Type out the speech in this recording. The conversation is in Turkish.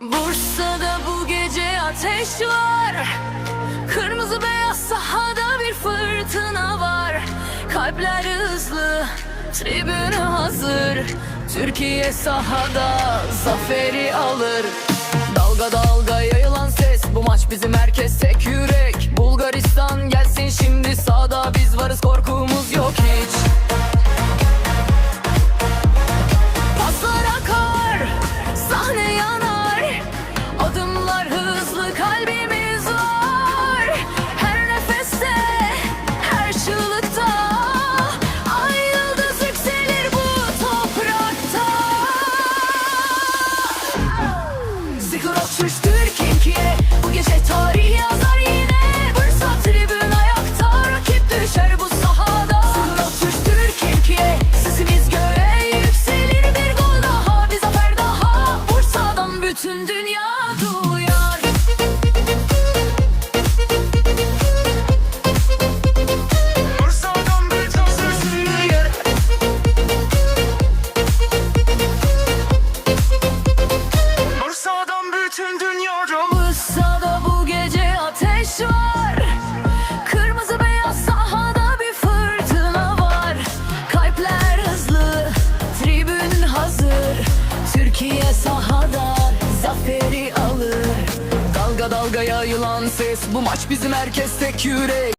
Bursa'da bu gece ateş var. Kırmızı beyaz sahada bir fırtına var. Kalpler hızlı, tribünü hazır. Türkiye sahada zaferi alır. Dalga dalga yayılan ses Bu maç bizim herkes tek Sigurot Türk Türkiye Bu gece tarih yazar yine. Bursa tribün ayakta Rakip düşer bu sahada. Sigurot Türk Türkiye Sesimiz göğe yükselir Bir gol daha bir zafer daha. Bursa'dan bütün dünya duyar Türkiye sahada zaferi alır. Dalga dalga yayılan ses Bu maç bizim herkes tek yürek